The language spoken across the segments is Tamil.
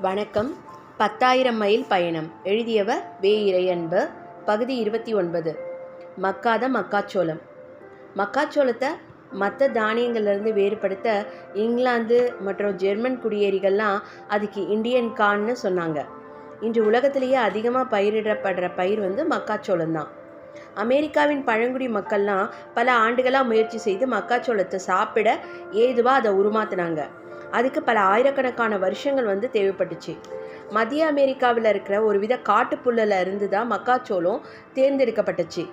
வணக்கம். பத்தாயிரம் மைல் பயணம். எழுதியவர் வே. இறையன்பு. பகுதி இருபத்தி ஒன்பது. மக்காத மக்காச்சோளம். மக்காச்சோளத்தை மற்ற தானியங்கள்லேருந்து வேறுபடுத்த இங்கிலாந்து மற்றும் ஜெர்மன் குடியேறிகள்லாம் அதுக்கு இந்தியன் கான்னு சொன்னாங்க. இன்று உலகத்திலேயே அதிகமாக பயிரிடப்படுற பயிர் வந்து மக்காச்சோளம் தான் அமெரிக்காவின் பழங்குடி மக்கள்லாம் பல ஆண்டுகளாக முயற்சி செய்து மக்காச்சோளத்தை சாப்பிட ஏதுவாக அதை உருமாத்துனாங்க. அதுக்கு பல ஆயிரக்கணக்கான வருஷங்கள் வந்து தேவைப்பட்டுச்சு. மத்திய அமெரிக்காவில் இருக்கிற ஒரு வித காட்டுப்புல்லில் இருந்து தான் மக்காச்சோளம் தேர்ந்தெடுக்கப்பட்டுச்சு.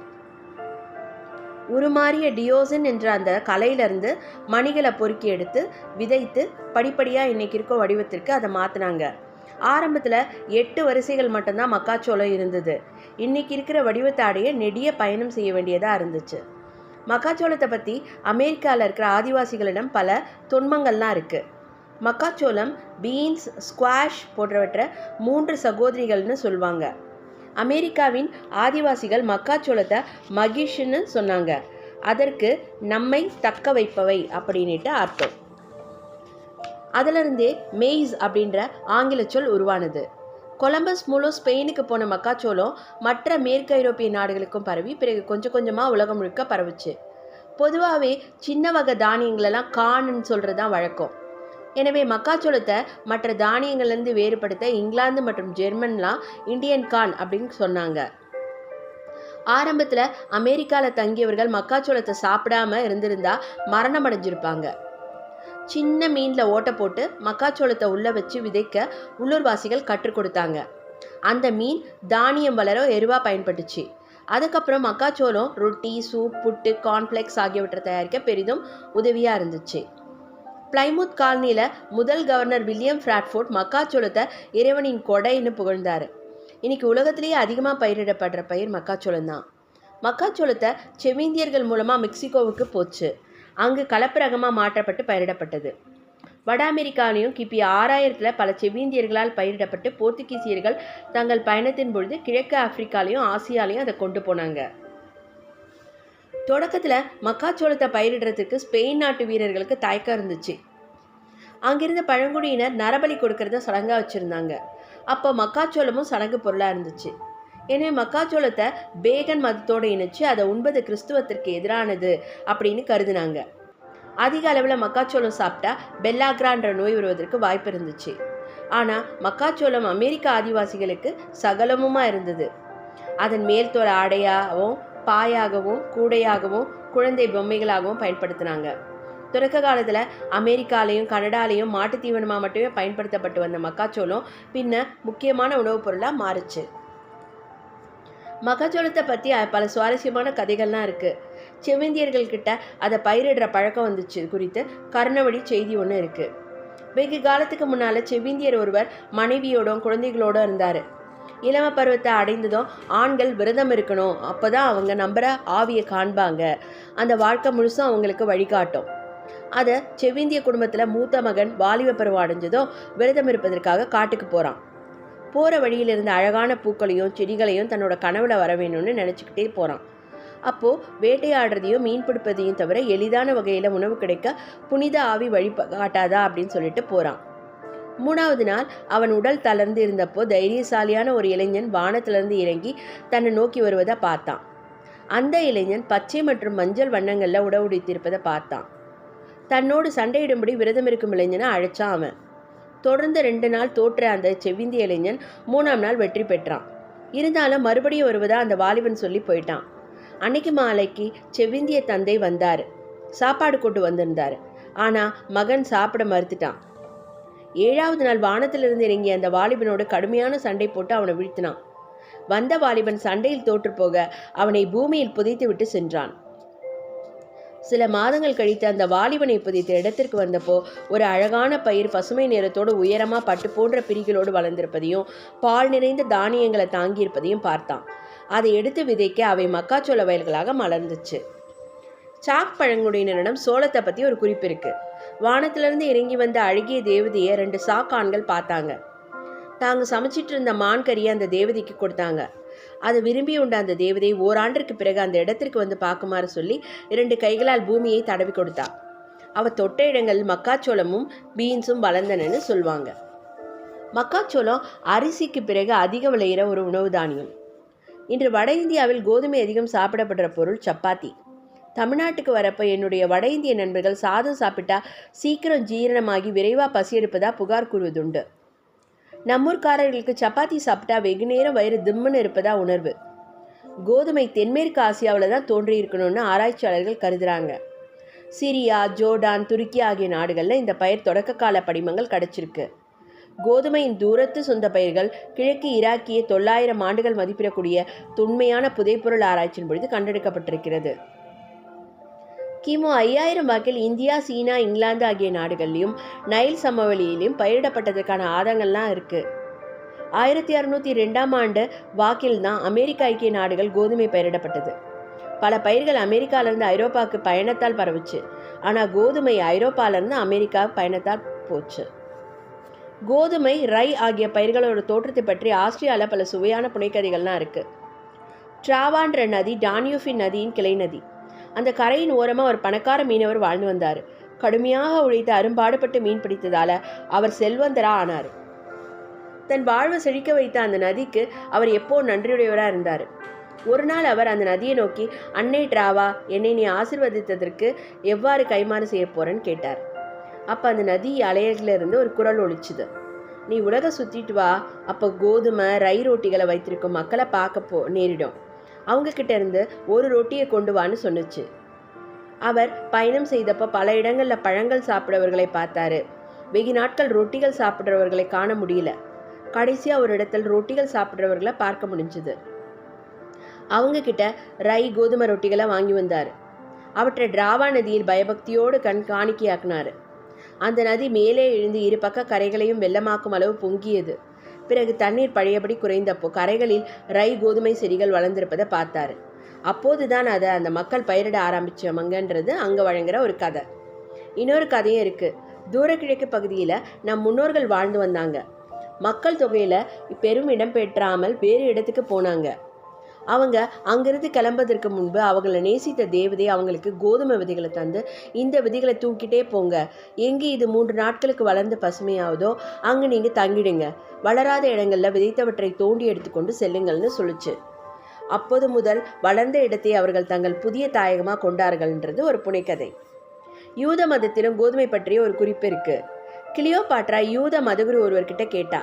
உருமாறிய டியோசன் என்ற அந்த கலையிலேருந்து மணிகளை பொறுக்கி எடுத்து விதைத்து படிப்படியாக இன்றைக்கி இருக்க வடிவத்திற்கு அதை மாற்றினாங்க ஆரம்பத்தில் எட்டு வரிசைகள் மட்டும்தான் மக்காச்சோளம் இருந்தது. இன்றைக்கி இருக்கிற வடிவத்தை அடைய நெடிய பயணம் செய்ய வேண்டியதாக இருந்துச்சு. மக்காச்சோளத்தை பற்றி அமெரிக்காவில் இருக்கிற ஆதிவாசிகளிடம் பல தொன்மங்கள்லாம் இருக்குது மக்காச்சோளம் பீன்ஸ் ஸ்குவாஷ் போன்றவற்றை மூன்று சகோதரிகள்னு சொல்லுவாங்க. அமெரிக்காவின் ஆதிவாசிகள் மக்காச்சோளத்தை மகிஷ்னு சொன்னாங்க. அதற்கு நம்மை தக்க வைப்பவை அப்படின்ட்டு அர்த்தம். அதிலிருந்தே மெய்ஸ் அப்படின்ற ஆங்கில சொல் உருவானது. கொலம்பஸ் மூலம் ஸ்பெயினுக்கு போன மக்காச்சோளம் மற்ற மேற்கு ஐரோப்பிய நாடுகளுக்கும் பரவி பிறகு கொஞ்சம் கொஞ்சமாக உலகம் முழுக்க பரவுச்சு. பொதுவாகவே சின்ன வகை தானியங்களெல்லாம் காணுன்னு சொல்கிறது தான் வழக்கம். எனவே மக்காச்சோளத்தை மற்ற தானியங்கள்லேருந்து வேறுபடுத்த இங்கிலாந்து மற்றும் ஜெர்மன்லாம் இந்தியன் கான் அப்படின்னு சொன்னாங்க. ஆரம்பத்தில் அமெரிக்காவில் தங்கியவர்கள் மக்காச்சோளத்தை சாப்பிடாம இருந்திருந்தா மரணம் அடைஞ்சிருப்பாங்க சின்ன மீனில் ஓட்டை போட்டு மக்காச்சோளத்தை உள்ளே வச்சு விதைக்க உள்ளூர்வாசிகள் கற்றுக் கொடுத்தாங்க. அந்த மீன் தானியம் வளர எருவாக பயன்பட்டுச்சு. அதுக்கப்புறம் மக்காச்சோளம் ரொட்டி சூப் புட்டு கார்ன்ஃப்ளெக்ஸ் ஆகியவற்றை தயாரிக்க பெரிதும் உதவியாக இருந்துச்சு. பிளைமூத் காலனியில் முதல் கவர்னர் வில்லியம் ஃப்ராட்ஃபோர்ட் மக்காச்சோளத்தை இறைவனின் கொடைன்னு புகழ்ந்தார். இன்னைக்கு உலகத்திலேயே அதிகமாக பயிரிடப்படுற பயிர் மக்காச்சோளம் தான் மக்காச்சோளத்தை செவிந்தியர்கள் மூலமாக மெக்சிகோவுக்கு போச்சு. அங்கு கலப்புரகமாக மாற்றப்பட்டு பயிரிடப்பட்டது. வட அமெரிக்காவிலையும் கிபி ஆறாயிரத்தில் பல செவிந்தியர்களால் பயிரிடப்பட்டு போர்த்துகீசியர்கள் தங்கள் பயணத்தின் பொழுது கிழக்கு ஆப்பிரிக்காலையும் ஆசியாலையும் அதை கொண்டு போனாங்க. தொடக்கத்தில் மக்காச்சோளத்தை பயிரிடுறதுக்கு ஸ்பெயின் நாட்டு வீரர்களுக்கு தயக்கம் இருந்துச்சு. அங்கிருந்த பழங்குடியினர் நரபலி கொடுக்கறத சடங்காக வச்சுருந்தாங்க. அப்போ மக்காச்சோளமும் சடங்கு பொருளாக இருந்துச்சு. எனவே மக்காச்சோளத்தை பேகன் மதத்தோடு இணைச்சு அதை உண்பது கிறிஸ்துவத்திற்கு எதிரானது அப்படின்னு கருதினாங்க. அதிக அளவில் மக்காச்சோளம் சாப்பிட்டா பெல்லாக்ரான்ற நோய் வருவதற்கு வாய்ப்பு இருந்துச்சு. ஆனால் மக்காச்சோளம் அமெரிக்க ஆதிவாசிகளுக்கு சகலமுமாக இருந்தது. அதன் மேல்தோல் ஆடையாகவும் பாயாகவும் கூடையாகவும் குழந்தை பொம்மைகளாகவும் பயன்படுத்தினாங்க. தொடக்க காலத்தில் அமெரிக்காலையும் கனடாலையும் மாட்டு தீவனமாக மட்டுமே பயன்படுத்தப்பட்டு வந்த மக்காச்சோளம் பின்ன முக்கியமான உணவுப் பொருளாக மாறுச்சு. மக்காச்சோளத்தை பற்றி பல சுவாரஸ்யமான கதைகள்லாம் இருக்குது செவிந்தியர்கள்கிட்ட அதை பயிரிடுற பழக்கம் வந்துச்சு குறித்து கர்ணவழி செய்தி ஒன்று இருக்குது வெகு காலத்துக்கு முன்னால் செவிந்தியர் ஒருவர் மனைவியோடும் குழந்தைகளோடும் இருந்தார். இளம பருவத்தை அடைந்ததும் ஆண்கள் விரதம் இருக்கணும். அப்போ தான் அவங்க நம்புகிற ஆவியை காண்பாங்க. அந்த வாழ்க்கை முழுசும் அவங்களுக்கு வழிகாட்டும். அதை செவிந்திய குடும்பத்தில் மூத்த மகன் வாலிப பருவம் அடைஞ்சதும் விரதம் இருப்பதற்காக காட்டுக்கு போகிறான் போகிற வழியில் இருந்த அழகான பூக்களையும் செடிகளையும் தன்னோட கனவுல வர வேணும்னு நினச்சிக்கிட்டே போகிறான் அப்போது வேட்டையாடுறதையும் மீன் பிடிப்பதையும் தவிர எளிதான வகையில் உணவு கிடைக்க புனித ஆவி வழி காட்டாதா அப்படின்னு சொல்லிட்டு போகிறான் மூணாவது நாள் அவன் உடல் தளர்ந்து இருந்தப்போ தைரியசாலியான ஒரு இளைஞன் வானத்திலிருந்து இறங்கி தன்னை நோக்கி வருவதை பார்த்தான். அந்த இளைஞன் பச்சை மற்றும் மஞ்சள் வண்ணங்களில் உடவுடித்திருப்பதை பார்த்தான். தன்னோடு சண்டையிடும்படி விரதம் இருக்கும் இளைஞனை அழைச்சான் அவன். தொடர்ந்து ரெண்டு நாள் தோற்ற அந்த செவ்விந்தி இளைஞன் மூணாம் நாள் வெற்றி பெற்றான். இருந்தாலும் மறுபடியும் வருவதா அந்த வாலிபன் சொல்லி போயிட்டான். அன்னைக்கு மாலைக்கு செவ்விந்திய தந்தை வந்தார். சாப்பாடு கொண்டு வந்திருந்தார். ஆனால் மகன் சாப்பிட மறுத்துட்டான். ஏழாவது நாள் வானத்திலிருந்து இறங்கிய அந்த வாலிபனோடு கடுமையான சண்டை போட்டு அவனை வீழ்த்தினான். வந்த வாலிபன் சண்டையில் தோற்றுப்போக அவனை பூமியில் புதைத்துவிட்டு சென்றான். சில மாதங்கள் கழித்து அந்த வாலிபனை புதைத்த இடத்திற்கு வந்தப்போ ஒரு அழகான பயிர் பசுமை நிறத்தோடு உயரமாக பட்டு போன்ற பிரிகளோடு வளர்ந்திருப்பதையும் பால் நிறைந்த தானியங்களை தாங்கியிருப்பதையும் பார்த்தான். அதை எடுத்து விதைக்க அவை மக்காச்சோள வயல்களாக மலர்ந்துச்சு. சாக் பழங்குடியினரிடம் சோளத்தை பற்றி ஒரு குறிப்பு இருக்குது வானத்திலிருந்து இறங்கி வந்த அழகிய தேவதையை ரெண்டு சாக் பார்த்தாங்க. தாங்க சமைச்சிட்டு இருந்த மான் கறியை அந்த தேவதைக்கு கொடுத்தாங்க. அதை விரும்பி உண்ட அந்த தேவதை ஓராண்டிற்கு பிறகு அந்த இடத்திற்கு வந்து பார்க்குமாறு சொல்லி இரண்டு கைகளால் பூமியை தடவி கொடுத்தா. அவள் தொட்ட இடங்கள் மக்காச்சோளமும் பீன்ஸும் வளர்ந்தனன்னு சொல்லுவாங்க மக்காச்சோளம் அரிசிக்கு பிறகு அதிக விளையிற ஒரு உணவு தானியம். இன்று வட இந்தியாவில் கோதுமை அதிகம் சாப்பிடப்படுற பொருள் சப்பாத்தி. தமிழ்நாட்டுக்கு வரப்போ என்னுடைய வட இந்திய நண்பர்கள் சாதம் சாப்பிட்டா சீக்கிரம் ஜீரணமாகி விரைவாக பசி எடுப்பதாக புகார் கூறுவதுண்டு. நம்மூர்காரர்களுக்கு சப்பாத்தி சாப்பிட்டா வெகு நேரம் வயிறு திம்முன்னு இருப்பதா உணர்வு. கோதுமை தென்மேற்கு ஆசியாவில் தான் தோன்றியிருக்கணும்னு ஆராய்ச்சியாளர்கள் கருதுகிறாங்க சிரியா ஜோர்டான் துருக்கி ஆகிய நாடுகளில் இந்த பயிர் தொடக்க கால படிமங்கள் கிடச்சிருக்கு. கோதுமையின் தூரத்து சொந்த பயிர்கள் கிழக்கு ஈராக்கிய தொள்ளாயிரம் ஆண்டுகள் மதிப்பிடக்கூடிய தொன்மையான புதைப்பொருள் ஆராய்ச்சியின் பொழுது கண்டெடுக்கப்பட்டிருக்கிறது. கிமு ஐயாயிரம் வாக்கில் இந்தியா சீனா இங்கிலாந்து ஆகிய நாடுகள்லையும் நைல் சமவெளியிலையும் பயிரிடப்பட்டதற்கான ஆதங்கள்லாம் இருக்குது ஆயிரத்தி அறுநூற்றி ரெண்டாம் ஆண்டு வாக்கில் தான் அமெரிக்க ஐக்கிய நாடுகள் கோதுமை பயிரிடப்பட்டது. பல பயிர்கள் அமெரிக்காவிலேருந்து ஐரோப்பாவுக்கு பயணத்தால் பரவுச்சு. ஆனால் கோதுமை ஐரோப்பாவிலேருந்து அமெரிக்கா பயணத்தால் போச்சு. கோதுமை ரை ஆகிய பயிர்களோட தோற்றத்தை பற்றி ஆஸ்திரியாவில் பல சுவையான புனைக்கதைகள்லாம் இருக்குது ட்ராவான்ற நதி டான்யூஃபின் நதியின் கிளை நதி. அந்த கரையின் ஓரமாக ஒரு பணக்கார மீனவர் வாழ்ந்து வந்தார். கடுமையாக உழைத்து அரும்பாடுபட்டு மீன் பிடித்ததால் அவர் செல்வந்தரா ஆனார். தன் வாழ்வை செழிக்க வைத்த அந்த நதிக்கு அவர் எப்போ நன்றியுடையவராக இருந்தார். ஒரு நாள் அவர் அந்த நதியை நோக்கி அன்னை டிராவா என்னை நீ ஆசிர்வதித்ததற்கு எவ்வாறு கைமாறு செய்ய போறேன்னு கேட்டார். அப்போ அந்த நதி அலையிலிருந்து ஒரு குரல் ஒழிச்சுது நீ உலக சுற்றிட்டு வா அப்போ கோதுமை ரை ரொட்டிகளை வைத்திருக்கும் மக்களை பார்க்க போ நேரிடும். அவங்கக்கிட்ட இருந்து ஒரு ரொட்டியை கொண்டு வான்னு சொன்னுச்சு. அவர் பயணம் செய்தப்போ பல இடங்களில் பழங்கள் சாப்பிடவர்களை பார்த்தாரு. வெகு நாட்கள் ரொட்டிகள் சாப்பிட்றவர்களை காண முடியல. கடைசியாக ஒரு இடத்தில் ரொட்டிகள் சாப்பிட்றவர்களை பார்க்க முடிஞ்சுது. அவங்க கிட்ட ரை கோதுமை ரொட்டிகளை வாங்கி வந்தார். அவற்றை டிராவா நதியில் பயபக்தியோடு கண் காணிக்கையாக்குனார். அந்த நதி மேலே எழுந்து இரு பக்க கரைகளையும் வெள்ளமாக்கும் அளவு பொங்கியது. பிறகு தண்ணீர் பழையபடி குறைந்தப்போ கரைகளில் ரை கோதுமை செடிகள் வளர்ந்திருப்பதை பார்த்தாரு. அப்போதுதான் அதை அந்த மக்கள் பயிரிட ஆரம்பித்தவங்கன்றது அங்கே வழங்குற ஒரு கதை. இன்னொரு கதையும் இருக்குது தூரக்கிழக்கு பகுதியில் நம் முன்னோர்கள் வாழ்ந்து வந்தாங்க. மக்கள் தொகையில் பெரும் இடம் பெற்றாமல் வேறு இடத்துக்கு போனாங்க. அவங்க அங்கிருந்து கிளம்புவதற்கு முன்பு அவங்களை நேசித்த தேவதை அவங்களுக்கு கோதுமை விதைகளை தந்து இந்த விதைகளை தூக்கிட்டே போங்க. எங்கே இது மூன்று நாட்களுக்கு வளர்ந்து பசுமையாவதோ அங்கே நீங்கள் தங்கிடுங்க. வளராத இடங்களில் விதைத்தவற்றை தோண்டி எடுத்துக்கொண்டு செல்லுங்கள்னு சொல்லுச்சு. அப்போது முதல் வளர்ந்த இடத்தை அவர்கள் தங்கள் புதிய தாயகமாக கொண்டார்கள்ன்றது ஒரு புனைக்கதை யூத மதத்திலும் கோதுமை பற்றிய ஒரு குறிப்பு இருக்குது கிளியோபாட்ரா யூத மதகுரு ஒருவர்கிட்ட கேட்டா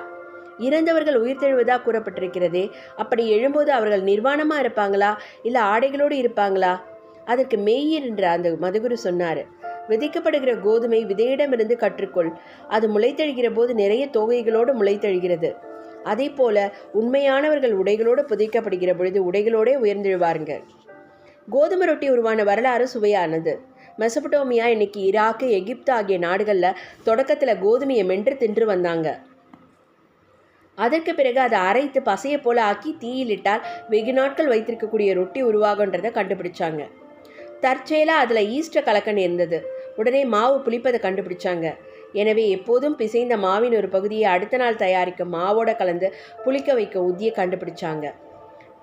இறந்தவர்கள் உயிர்த்தெழுவதா கூறப்பட்டிருக்கிறதே. அப்படி எழும்போது அவர்கள் நிர்வாணமாக இருப்பாங்களா? இல்லை ஆடைகளோடு இருப்பாங்களா? அதற்கு மெய்யர் என்ற அந்த மதுகுரு சொன்னார். விதைக்கப்படுகிற கோதுமை விதையிடமிருந்து கற்றுக்கொள். அது முளைத்தெழுகிற போது நிறைய தொகைகளோடு முளைத்தெழுகிறது. அதே போல உண்மையானவர்கள் உடைகளோடு புதைக்கப்படுகிற பொழுது உடைகளோடே உயர்ந்தெழுவாருங்க. கோதுமை ரொட்டி உருவான வரலாறு சுவையானது. மெசபடோமியா இன்னைக்கு ஈராக்கு எகிப்து ஆகிய நாடுகளில் தொடக்கத்தில் கோதுமையை மென்று தின்று வந்தாங்க. அதற்கு பிறகு அதை அரைத்து பசையை போல ஆக்கி தீயிலிட்டால் வெகு நாட்கள் வைத்திருக்கக்கூடிய ரொட்டி உருவாகுன்றதை கண்டுபிடிச்சாங்க. தற்செயலாக அதில் ஈஸ்டர் கலக்கன் இருந்தது. உடனே மாவு புளிப்பதை கண்டுபிடிச்சாங்க. எனவே எப்போதும் பிசைந்த மாவின் ஒரு பகுதியை அடுத்த நாள் தயாரிக்கும் மாவோட கலந்து புளிக்க வைக்க உத்தியை கண்டுபிடிச்சாங்க.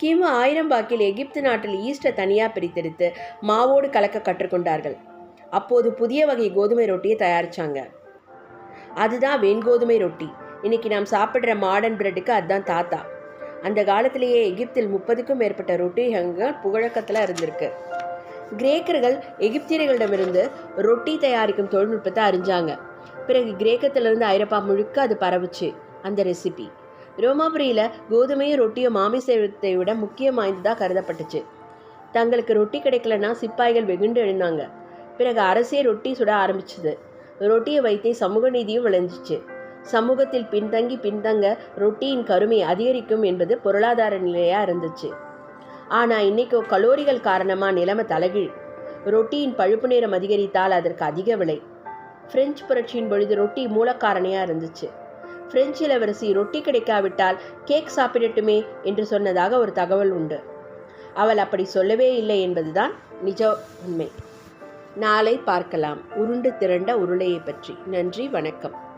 கிமு ஆயிரம் பாக்கில் எகிப்து நாட்டில் ஈஸ்டை தனியாக பிரித்தெடுத்து மாவோடு கலக்க கற்றுக்கொண்டார்கள். அப்போது புதிய வகை கோதுமை ரொட்டியை தயாரித்தாங்க அதுதான் வெண்கோதுமை ரொட்டி. இன்னைக்கு நாம் சாப்பிட்ற மாடர்ன் பிரெட்டுக்கு அதுதான் தாத்தா. அந்த காலத்திலேயே எகிப்தில் முப்பதுக்கும் மேற்பட்ட ரொட்டிகள் புகழக்கத்தில் இருந்திருக்கு. கிரேக்கர்கள் எகிப்தியர்களிடமிருந்து ரொட்டி தயாரிக்கும் தொழில்நுட்பத்தை அறிஞ்சாங்க. பிறகு கிரேக்கத்திலிருந்து ஐரோப்பா முழுக்க அது பரவுச்சு அந்த ரெசிபி ரோமாபுரியில் கோதுமையும் ரொட்டியும் மாமிசத்தை விட முக்கியம் வாய்ந்ததாக கருதப்பட்டுச்சு. தங்களுக்கு ரொட்டி கிடைக்கலன்னா சிப்பாய்கள் வெகுண்டு எழுந்தாங்க. பிறகு அரசே ரொட்டி சுட ஆரம்பிச்சுது. ரொட்டியை வைத்தே சமூக நீதியும் விளைஞ்சிச்சு. சமூகத்தில் பின்தங்கி பின்தங்க ரொட்டியின் கருமை அதிகரிக்கும் என்பது பொருளாதார நிலையாக இருந்துச்சு. ஆனால் இன்னைக்கு கலோரிகள் காரணமாக நிலைமை தலைகீழ். ரொட்டியின் பழுப்பு நேரம் அதிகரித்தால் அதற்கு அதிக விலை. பிரெஞ்சு புரட்சியின் பொழுது ரொட்டி மூலக்காரணையாக இருந்துச்சு. பிரெஞ்சு இளவரசி ரொட்டி கிடைக்காவிட்டால் கேக் சாப்பிடட்டுமே என்று சொன்னதாக ஒரு தகவல் உண்டு. அவள் அப்படி சொல்லவே இல்லை என்பதுதான் நிஜ உண்மை. நாளை பார்க்கலாம். உருண்டு திரண்ட உருளையை பற்றி. நன்றி வணக்கம்.